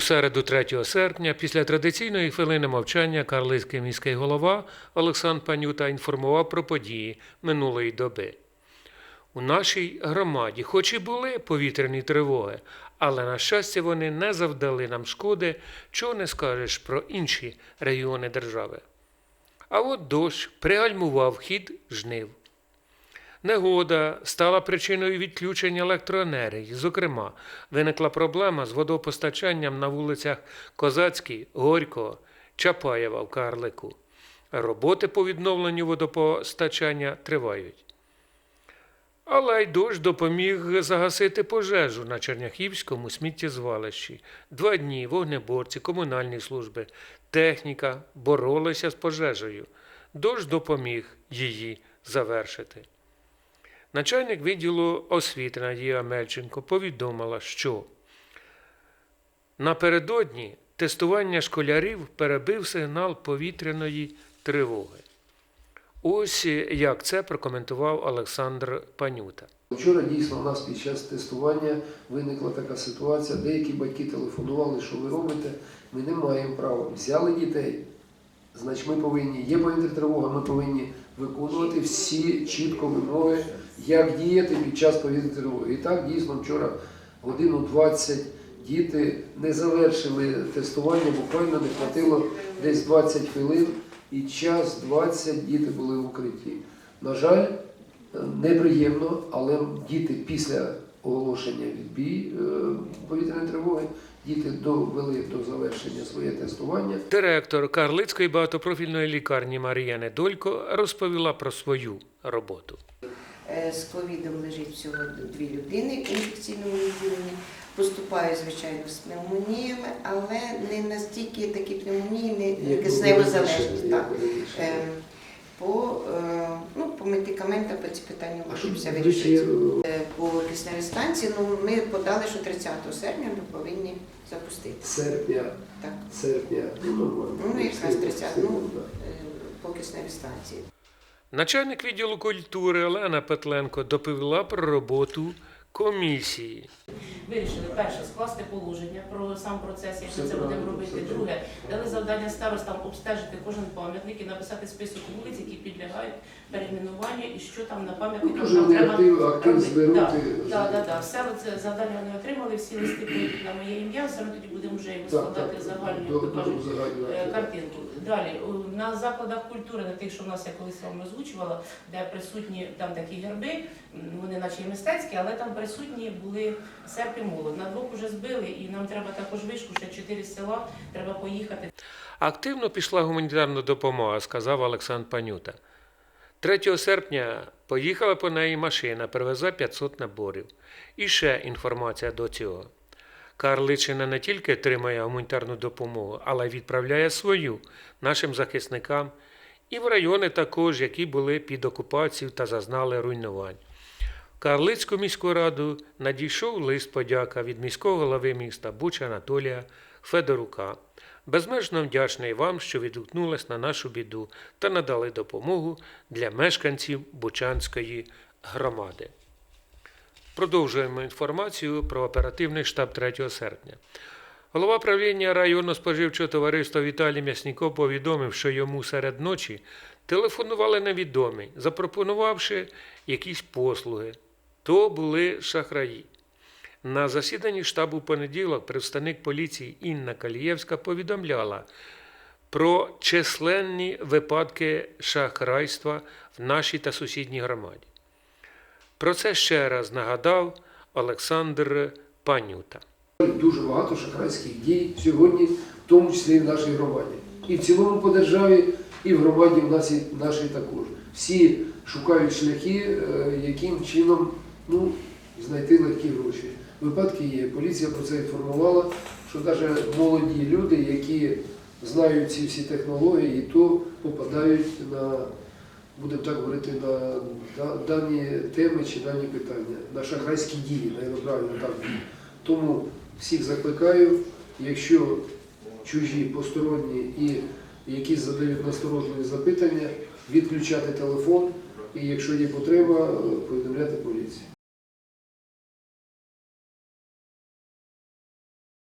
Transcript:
середу 3 серпня, після традиційної хвилини мовчання, карлицький міський голова Олександр Панюта інформував про події минулої доби. У нашій громаді, хоч і були повітряні тривоги, але на щастя вони не завдали нам шкоди, чого не скажеш про інші регіони держави. А от дощ пригальмував хід жнив. Негода стала причиною відключення електроенергії. Зокрема, виникла проблема з водопостачанням на вулицях Козацькій, Горького, Чапаєва в Карлику. Роботи по відновленню водопостачання тривають. Але й дощ допоміг загасити пожежу на Черняхівському сміттєзвалищі. Два дні вогнеборці, комунальні служби, техніка боролися з пожежею. Дощ допоміг її завершити. Начальник відділу освіти Надія Мельченко повідомила, що напередодні тестування школярів перебив сигнал повітряної тривоги. Ось як це прокоментував Олександр Панюта. Вчора дійсно у нас під час тестування виникла така ситуація. Деякі батьки телефонували, що ви робите. Ми не маємо права. Взяли дітей. Значить, ми повинні, є повітряна тривога, ми повинні виконувати всі чітко вимоги, як діяти під час повітряної тривоги. І так дійсно вчора годину 20 діти не завершили тестування, буквально не хватило десь 20 хвилин, і час 20 діти були в укритті. На жаль, неприємно, але діти після оголошення відбій е, повітряної тривоги, діти довели до завершення своє тестування. Директор Карлицької багатопрофільної лікарні Марія Недолько розповіла про свою роботу. Е, З ковідом лежить всього дві людини в інфекційному відділенні. Поступають, звичайно, з пневмоніями, але не настільки такі пневмонії, не Як ну, по ці питання речі, вирішити. Е, По кисневій станції ну, ми подали, що 30 серпня ми повинні запустити. серпня, Так. серпня, ну нормально. Ну, якраз 30, ну, е, по кисневій станції. Начальник відділу культури Олена Петленко доповіла про роботу комісії. Вирішили перше скласти положення про сам процес, як ми це будемо робити. Друге, дали завдання старостам обстежити кожен пам'ятник і написати список вулиць, які підлягають перейменуванню, і що там на пам'ятниках Дуже нам треба актив, актив зберуть. Так, і- Так, так, так. Все це завдання вони отримали, всі листи поїдуть на моє ім'я, все ми тоді будемо вже його складати загальну, е, картинку. Далі на закладах культури, на тих, що в нас я колись вам озвучувала, де присутні там такі герби, вони наче і мистецькі, але там присутні були серп і молот. На двох уже збили, і нам треба також вишку, ще чотири села, треба поїхати. Активно пішла гуманітарна допомога, сказав Олександр Панюта. 3 серпня поїхала по неї машина, привезла 500 наборів. І ще інформація до цього. Карличина не тільки отримує гуманітарну допомогу, але й відправляє свою нашим захисникам і в райони також, які були під окупацією та зазнали руйнувань. Карлицьку міську раду надійшов лист подяка від міського голови міста Буча Анатолія Федорука. Безмежно вдячний вам, що відгукнулись на нашу біду та надали допомогу для мешканців Бучанської громади. Продовжуємо інформацію про оперативний штаб 3 серпня. Голова правління районного споживчого товариства Віталій М'ясніков повідомив, що йому серед ночі телефонували невідомі, запропонувавши якісь послуги. То були шахраї. На засіданні штабу понеділок представник поліції Інна Калієвська повідомляла про численні випадки шахрайства в нашій та сусідній громаді. Про це ще раз нагадав Олександр Панюта. Дуже багато шахрайських дій сьогодні, в тому числі і в нашій громаді. І в цілому по державі, і в громаді в нашій також. Всі шукають шляхи, е, яким чином ну, знайти легкі гроші. Випадки є. Поліція про це інформувала, що навіть молоді люди, які знають ці всі технології, то попадають на, будемо так говорити, на дані теми чи дані питання, на шахрайські дії, навіть правильно так. Тому всіх закликаю, якщо чужі, посторонні і якісь задають насторожливі запитання, відключати телефон і якщо є потреба, повідомляти поліцію.